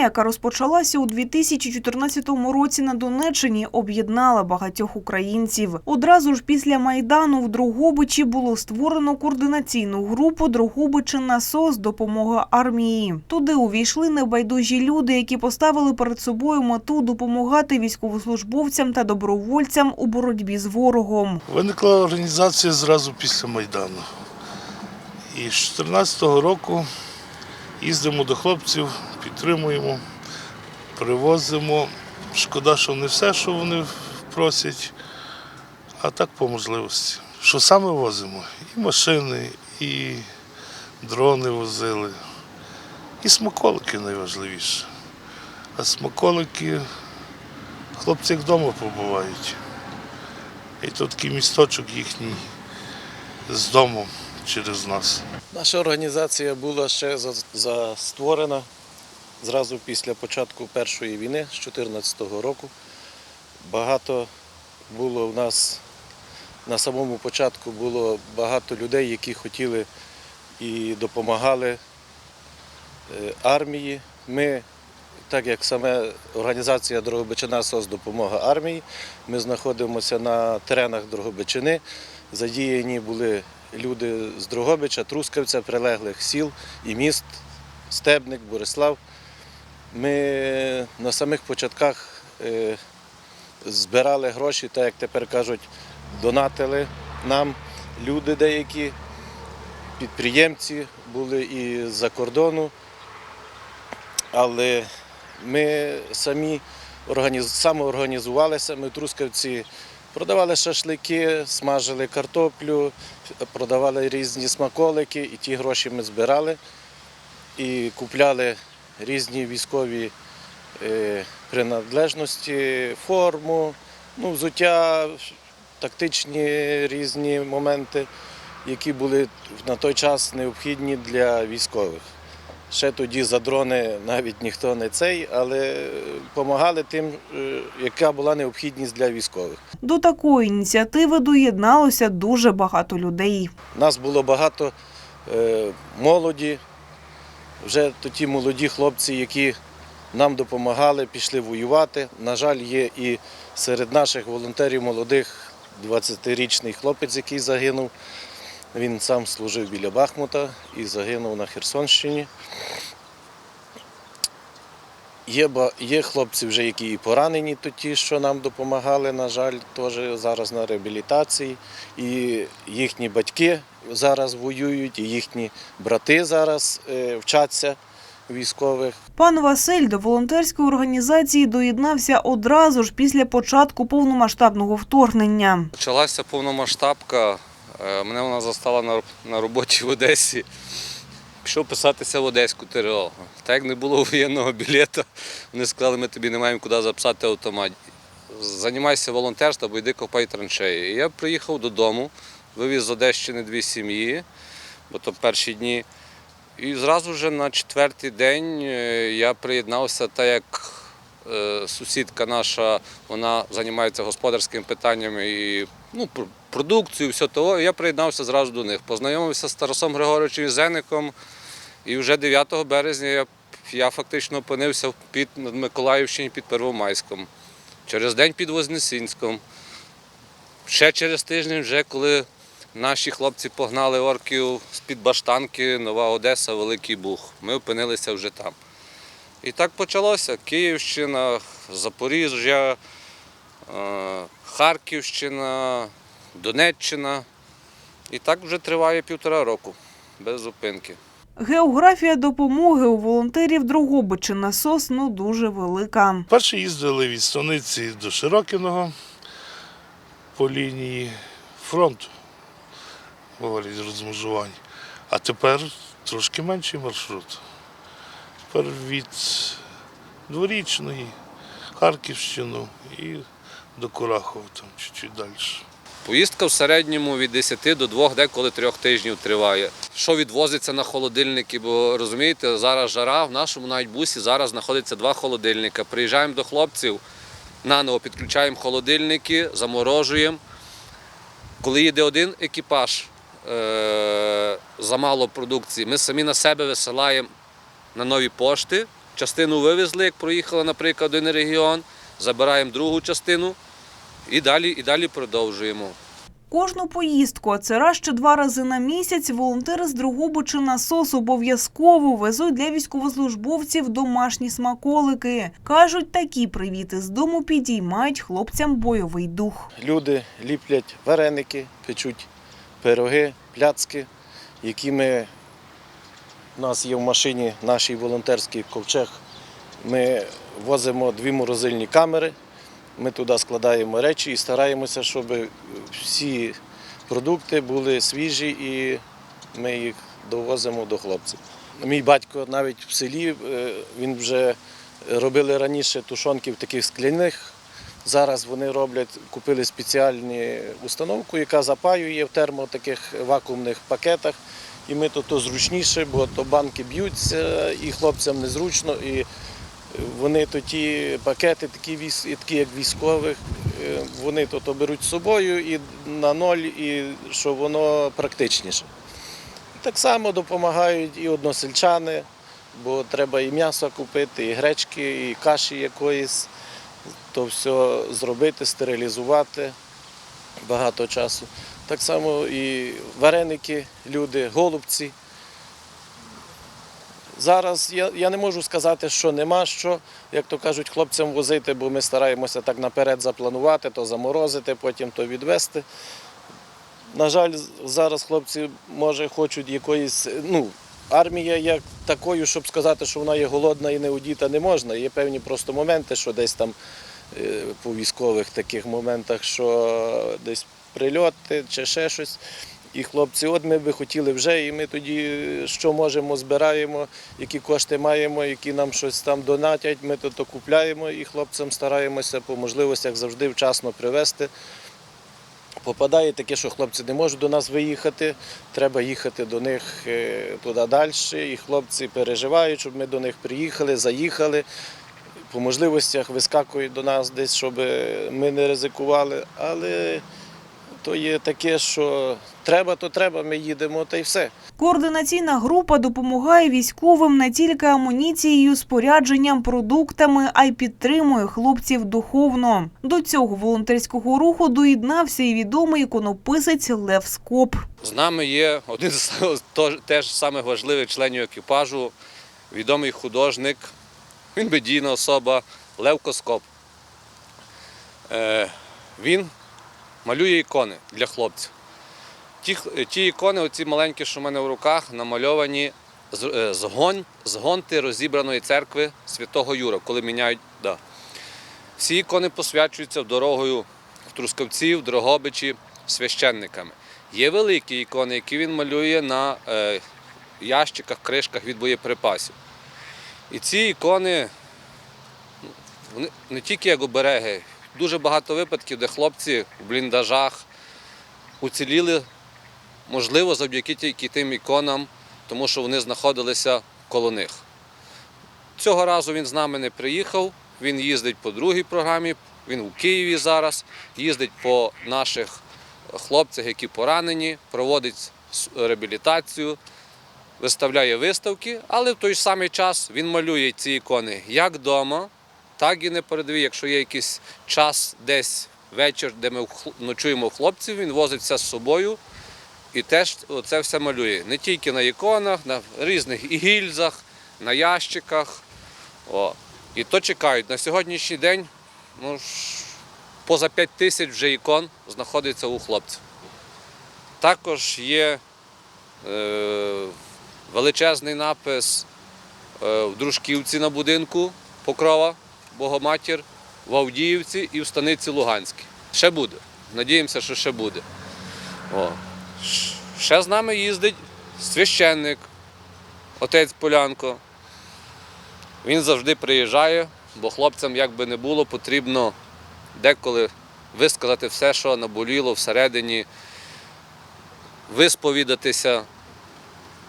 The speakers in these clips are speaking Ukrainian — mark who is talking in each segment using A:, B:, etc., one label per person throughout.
A: яка розпочалася у 2014 році на Донеччині, об'єднала багатьох українців. Одразу ж після майдану в Дрогобичі було створено координаційну групу Дрогобичин насос допомога армії. Туди увійшли небайдужі люди, які поставили перед собою мету допомагати військовослужбовцям та добровольцям у боротьбі з ворогом.
B: Виникла організація зразу після Майдану. І з 2014 року їздимо до хлопців, підтримуємо, привозимо. Шкода, що не все, що вони просять, а так по можливості. Що саме возимо? І машини, і дрони возили, і смаколики найважливіше. А смаколики хлопці вдома побувають. І тут такий місточок їхній з домом через нас.
C: Наша організація була ще за, створена зразу після початку першої війни з 2014 року. Багато було в нас на самому початку було багато людей, які хотіли і допомагали е, армії. Ми, так як саме організація Дрогобичина СОС допомога армії, ми знаходимося на теренах Дрогобичини. Задіяні були люди з Дрогобича, Трускавця, прилеглих сіл і міст, Стебник, Борислав. Ми на самих початках е, збирали гроші, так як тепер кажуть, донатили нам люди деякі, підприємці були і з-за кордону. Але ми самі організ... самоорганізувалися, ми трускавці продавали шашлики, смажили картоплю, продавали різні смаколики, і ті гроші ми збирали і купляли різні військові е, принадлежності, форму, ну, взуття, тактичні різні моменти, які були на той час необхідні для військових. Ще тоді за дрони навіть ніхто не цей, але допомагали тим, е, яка була необхідність для військових.
A: До такої ініціативи доєдналося дуже багато людей.
C: Нас було багато е, молоді, вже ті молоді хлопці, які нам допомагали, пішли воювати. На жаль, є і серед наших волонтерів молодих 20-річний хлопець, який загинув. Він сам служив біля Бахмута і загинув на Херсонщині. Є, є хлопці вже, які і поранені, то ті, що нам допомагали, на жаль, теж зараз на реабілітації. І їхні батьки зараз воюють, і їхні брати зараз е, вчаться військових.
A: Пан Василь до волонтерської організації доєднався одразу ж після початку повномасштабного вторгнення.
D: Почалася повномасштабка. Е, Мене вона застала на, роботі в Одесі. Пішов писатися в Одеську ТРО. Так як не було воєнного білета, вони сказали, ми тобі не маємо куди записати автомат. Займайся волонтерством або йди копай траншеї. І я приїхав додому, вивіз з Одещини дві сім'ї, бо то перші дні. І зразу вже на четвертий день е, я приєднався, так як сусідка наша, вона займається господарськими питаннями і ну, продукцією, все того. Я приєднався зразу до них. Познайомився з Тарасом Григоровичем Зеником. І вже 9 березня я, я фактично опинився під Миколаївщині під Первомайськом. Через день під Вознесінськом. Ще через тиждень, вже коли наші хлопці погнали орків з-під Баштанки, Нова Одеса, Великий Буг. Ми опинилися вже там. І так почалося. Київщина, Запоріжжя, е, Харківщина, Донеччина. І так вже триває півтора року без зупинки.
A: Географія допомоги у волонтерів Дрогобичина СОС ну дуже велика.
B: Перше їздили від Стониці до Широкиного по лінії фронту, говорять, розмежувань. А тепер трошки менший маршрут. Тепер від Дворічної, Харківщину і до Курахова, там чуть-чуть далі.
D: Поїздка в середньому від 10 до 2, деколи 3 тижнів триває. Що відвозиться на холодильники, бо розумієте, зараз жара, в нашому навіть бусі зараз знаходиться два холодильника. Приїжджаємо до хлопців, наново підключаємо холодильники, заморожуємо. Коли їде один екіпаж, е- замало продукції, ми самі на себе висилаємо на нові пошти частину вивезли, як проїхали, наприклад, один регіон, забираємо другу частину і далі, і далі продовжуємо.
A: Кожну поїздку, а це раз чи два рази на місяць, волонтери з Дрогобича на СОС обов'язково везуть для військовослужбовців домашні смаколики. Кажуть, такі привіти з дому підіймають хлопцям бойовий дух.
C: Люди ліплять вареники, печуть пироги, пляцки, які ми у нас є в машині нашій волонтерський ковчег. Ми возимо дві морозильні камери, ми туди складаємо речі і стараємося, щоб всі продукти були свіжі і ми їх довозимо до хлопців. Мій батько навіть в селі е, він вже робили раніше тушонки в таких скляних. Зараз вони роблять, купили спеціальну установку, яка запаює в термо таких вакуумних пакетах. І ми то, то зручніше, бо то банки б'ються, і хлопцям незручно. І вони то ті пакети, такі, такі як військових, е, вони то, то беруть з собою і на ноль, і що воно практичніше. Так само допомагають і односельчани, бо треба і м'ясо купити, і гречки, і каші якоїсь. То все зробити, стерилізувати багато часу. Так само і вареники, люди, голубці. Зараз я, я не можу сказати, що нема що, як то кажуть, хлопцям возити, бо ми стараємося так наперед запланувати, то заморозити, потім то відвести. На жаль, зараз хлопці, може, хочуть якоїсь, ну, армія як такою, щоб сказати, що вона є голодна і не одіта, не можна. Є певні просто моменти, що десь там е, по військових таких моментах, що десь прильоти чи ще щось. І хлопці, от ми би хотіли вже, і ми тоді що можемо, збираємо, які кошти маємо, які нам щось там донатять, ми то, то купляємо і хлопцям стараємося по можливостях завжди вчасно привезти. Попадає таке, що хлопці не можуть до нас виїхати, треба їхати до них е, туди далі. І хлопці переживають, щоб ми до них приїхали, заїхали. По можливостях вискакують до нас десь, щоб ми не ризикували. Але то є таке, що треба, то треба, ми їдемо, та й все.
A: Координаційна група допомагає військовим не тільки амуніцією, спорядженням, продуктами, а й підтримує хлопців духовно. До цього волонтерського руху доєднався і відомий іконописець Лев Скоп.
D: З нами є один з теж самих важливих членів екіпажу, відомий художник, він медійна особа Лев Коскоп. Е, він малює ікони для хлопців. Ті, ті ікони, оці маленькі, що в мене в руках, намальовані з, е, з, гон, з гонти розібраної церкви святого Юра, коли міняють. Да. Всі ікони посвячуються дорогою в Трускавці, в Дрогобичі священниками. Є великі ікони, які він малює на е, ящиках, кришках від боєприпасів. І ці ікони ну, вони не тільки як обереги, дуже багато випадків, де хлопці в бліндажах уціліли, можливо, завдяки тільки тим іконам, тому що вони знаходилися коло них. Цього разу він з нами не приїхав, він їздить по другій програмі, він у Києві зараз, їздить по наших хлопцях, які поранені, проводить реабілітацію, виставляє виставки, але в той самий час він малює ці ікони як вдома, так і на передовій. Якщо є якийсь час десь вечір, де ми ночуємо хлопців, він возить все з собою і теж це все малює. Не тільки на іконах, на різних і гільзах, на ящиках. О. І то чекають. На сьогоднішній день ну, поза 5 тисяч вже ікон знаходиться у хлопців. Також є е, величезний напис е, в Дружківці на будинку Покрова, Богоматір, в Авдіївці і в станиці Луганській. Ще буде. Надіємося, що ще буде. О. Ще з нами їздить священник, отець Полянко. Він завжди приїжджає, бо хлопцям, як би не було, потрібно деколи висказати все, що наболіло всередині, висповідатися.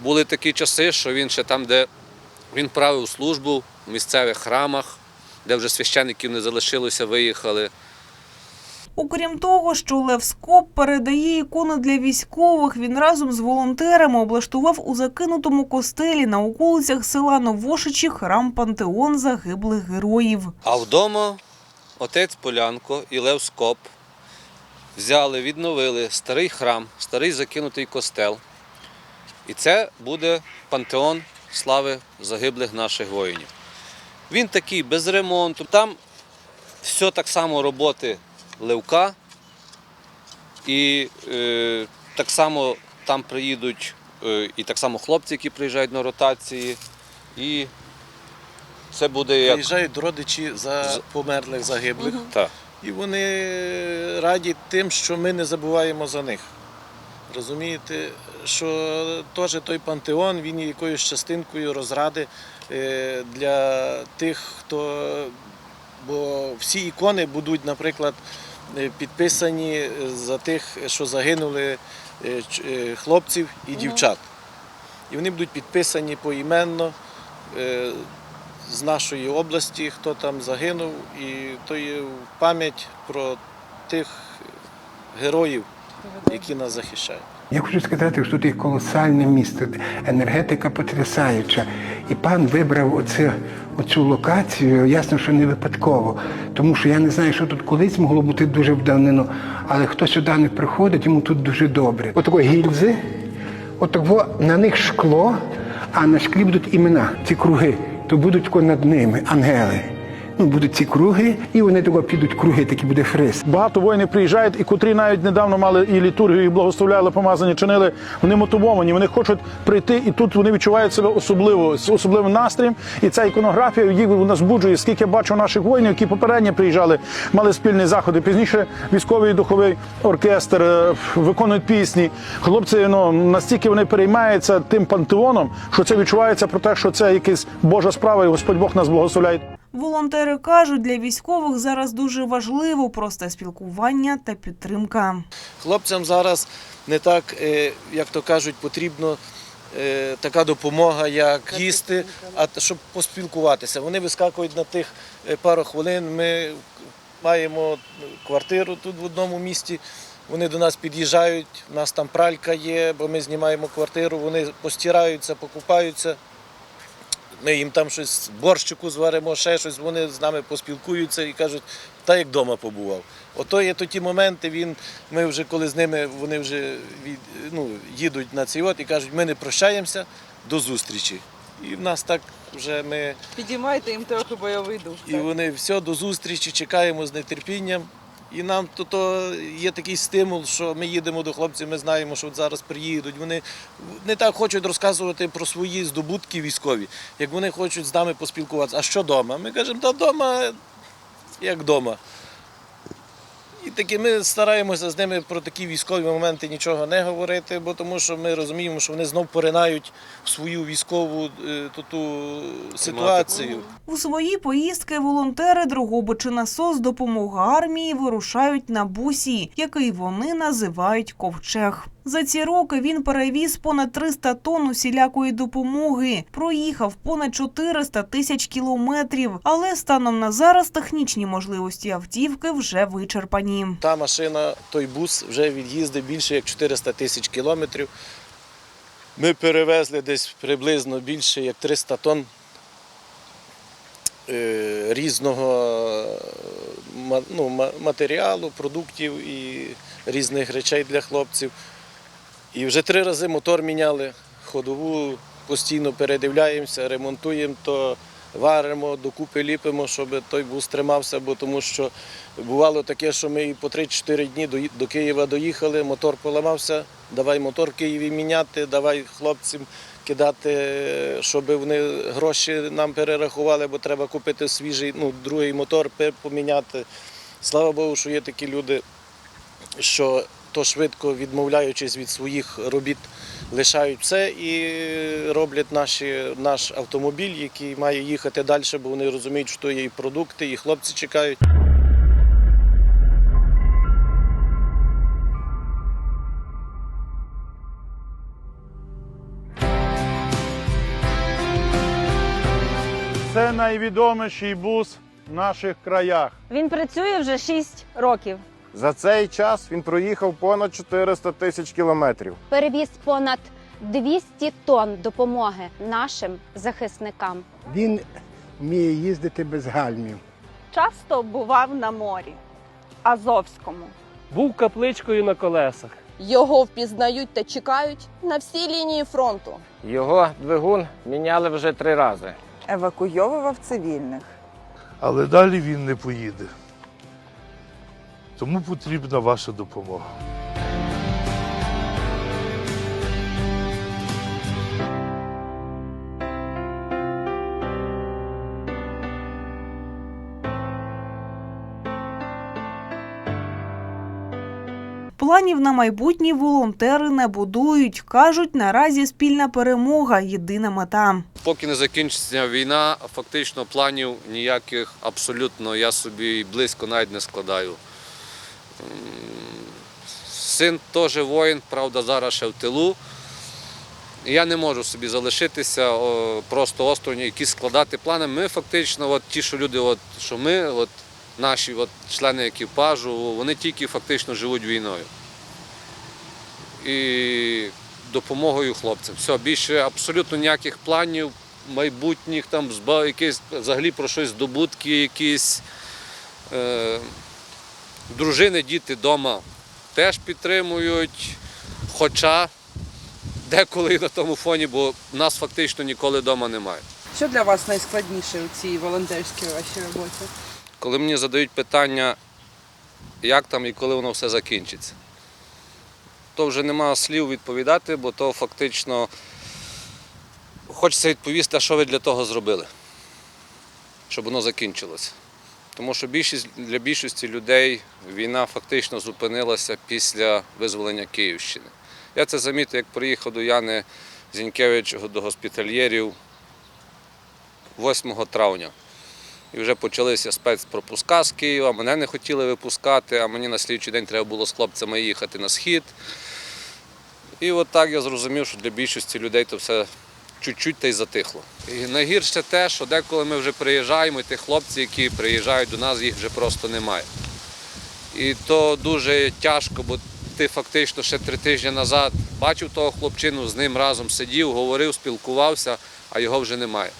D: Були такі часи, що він ще там, де він правив службу в місцевих храмах, де вже священників не залишилося, виїхали.
A: Окрім того, що Лев Скоп передає ікони для військових, він разом з волонтерами облаштував у закинутому костелі на околицях села Новошичі храм пантеон загиблих героїв.
D: А вдома отець Полянко і Лев Скоп взяли, відновили старий храм, старий закинутий костел. І це буде пантеон слави загиблих наших воїнів. Він такий без ремонту. Там все так само роботи Левка. І е, так само там приїдуть е, і так само хлопці, які приїжджають на ротації. І це буде як.
C: Приїжджають родичі за
D: З-
C: померлих загиблих.
D: Так.
C: І вони раді тим, що ми не забуваємо за них. Розумієте, що теж той пантеон, він є якоюсь частинкою розради е, для тих, хто. Бо всі ікони будуть, наприклад, е, підписані за тих, що загинули е, хлопців і дівчат. І вони будуть підписані поіменно з нашої області, хто там загинув, і то є пам'ять про тих героїв, які нас захищають.
E: Я хочу сказати, що тут є колосальне місто, енергетика потрясаюча. І пан вибрав оце, оцю локацію, ясно, що не випадково. Тому що я не знаю, що тут колись могло бути дуже вдавнено, але хто сюди не приходить, йому тут дуже добре. Отако гільзи, отако на них шкло, а на шклі будуть імена, ці круги, то будуть над ними ангели. Ну, будуть ці круги, і вони тако підуть круги, такий буде хрест.
F: Багато воїнів приїжджають, і котрі навіть недавно мали і літургію, і благословляли помазані, чинили. Вони мотивовані. Вони хочуть прийти, і тут вони відчувають себе особливо з особливим настроєм. І ця іконографія їх вона збуджує. Скільки я бачу наших воїнів, які попередньо приїжджали, мали спільні заходи. Пізніше військовий духовий оркестр е, виконують пісні. Хлопці ну настільки вони переймаються тим пантеоном, що це відчувається про те, що це якась Божа справа, і Господь Бог нас благословляє.
A: Волонтери кажуть, для військових зараз дуже важливо просте спілкування та підтримка.
C: Хлопцям зараз не так, е, як то кажуть, потрібно е, така допомога, як їсти, а щоб поспілкуватися. Вони вискакують на тих е, пару хвилин. Ми маємо квартиру тут в одному місті. Вони до нас під'їжджають, у нас там пралька є, бо ми знімаємо квартиру, вони постираються, покупаються. Ми їм там щось борщику зваримо, ще щось, вони з нами поспілкуються і кажуть, та як вдома побував. Ото є то ті моменти, він, ми вже коли з ними, вони вже від, ну, їдуть на цей от і кажуть, ми не прощаємося, до зустрічі. І в нас так вже ми,
G: Підіймайте їм трохи бойовий дух.
C: і
G: так.
C: вони все, до зустрічі, чекаємо з нетерпінням. І нам то, то є такий стимул, що ми їдемо до хлопців, ми знаємо, що от зараз приїдуть. Вони не так хочуть розказувати про свої здобутки військові, як вони хочуть з нами поспілкуватися. А що вдома? Ми кажемо, та вдома як вдома. Таки ми стараємося з ними про такі військові моменти нічого не говорити, бо тому що ми розуміємо, що вони знов поринають в свою військову е, ту ситуацію.
A: У свої поїздки волонтери Другобичина СОС допомога армії вирушають на бусі, який вони називають ковчег. За ці роки він перевіз понад 300 тонн усілякої допомоги, проїхав понад 400 тисяч кілометрів. Але станом на зараз технічні можливості автівки вже вичерпані.
C: Та машина, той бус вже від'їздив більше як 400 тисяч кілометрів. Ми перевезли десь приблизно більше як 300 тонн е, різного е, ну, матеріалу, продуктів і різних речей для хлопців. І вже три рази мотор міняли, ходову постійно передивляємося, ремонтуємо, то варимо, докупи ліпимо, щоб той бус тримався, бо тому що бувало таке, що ми по 3-4 дні до, Києва доїхали, мотор поламався, давай мотор Києві міняти, давай хлопцям кидати, щоб вони гроші нам перерахували, бо треба купити свіжий, ну, другий мотор поміняти. Слава Богу, що є такі люди, що то швидко відмовляючись від своїх робіт, лишають все і роблять наші, наш автомобіль, який має їхати далі, бо вони розуміють, що є і продукти, і хлопці чекають.
F: Це найвідоміший бус в наших краях.
H: Він працює вже 6 років. За цей час він проїхав понад 400 тисяч кілометрів.
I: перевіз понад 200 тонн допомоги нашим захисникам.
E: Він вміє їздити без гальмів.
J: Часто бував на морі Азовському.
K: Був капличкою на колесах.
G: Його впізнають та чекають на всій лінії фронту.
K: Його двигун міняли вже три рази.
J: Евакуйовував цивільних.
B: Але далі він не поїде. Тому потрібна ваша допомога.
A: Планів на майбутнє волонтери не будують. Кажуть, наразі спільна перемога єдина мета.
D: Поки не закінчиться війна, фактично планів ніяких абсолютно я собі близько навіть не складаю. Син теж воїн, правда, зараз ще в тилу. Я не можу собі залишитися просто осторонь, якісь складати плани. Ми фактично, от ті, що люди, от, що ми, от, наші от, члени екіпажу, вони тільки фактично живуть війною. І допомогою хлопцям. Все, більше абсолютно ніяких планів майбутніх, там якісь взагалі про щось здобутки, якісь е, дружини, діти вдома теж підтримують. Хоча деколи на тому фоні, бо нас фактично ніколи вдома немає.
G: Що для вас найскладніше у цій волонтерській вашій роботі?
D: Коли мені задають питання, як там і коли воно все закінчиться, то вже нема слів відповідати, бо то фактично хочеться відповісти, а що ви для того зробили, щоб воно закінчилося. Тому що більшість, для більшості людей війна фактично зупинилася після визволення Київщини. Я це замітив, як приїхав до Яни Зінькевич до госпітальєрів 8 травня. І вже почалися спецпропуска з Києва. Мене не хотіли випускати, а мені на слідчий день треба було з хлопцями їхати на схід. І от так я зрозумів, що для більшості людей то все чуть-чуть та й затихло. І найгірше те, що деколи ми вже приїжджаємо, і тих хлопців, які приїжджають до нас, їх вже просто немає. І то дуже тяжко, бо ти фактично ще три тижні назад бачив того хлопчину, з ним разом сидів, говорив, спілкувався, а його вже немає.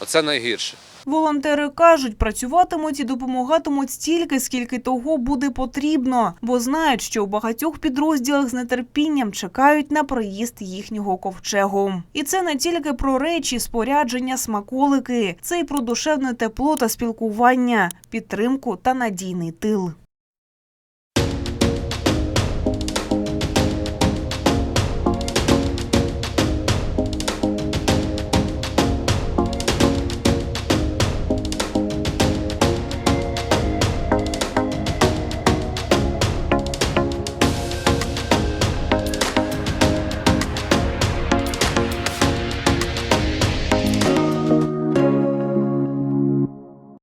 D: Оце найгірше.
A: Волонтери кажуть, працюватимуть і допомагатимуть стільки, скільки того буде потрібно, бо знають, що у багатьох підрозділах з нетерпінням чекають на приїзд їхнього ковчегу. І це не тільки про речі, спорядження, смаколики, це й про душевне тепло та спілкування, підтримку та надійний тил.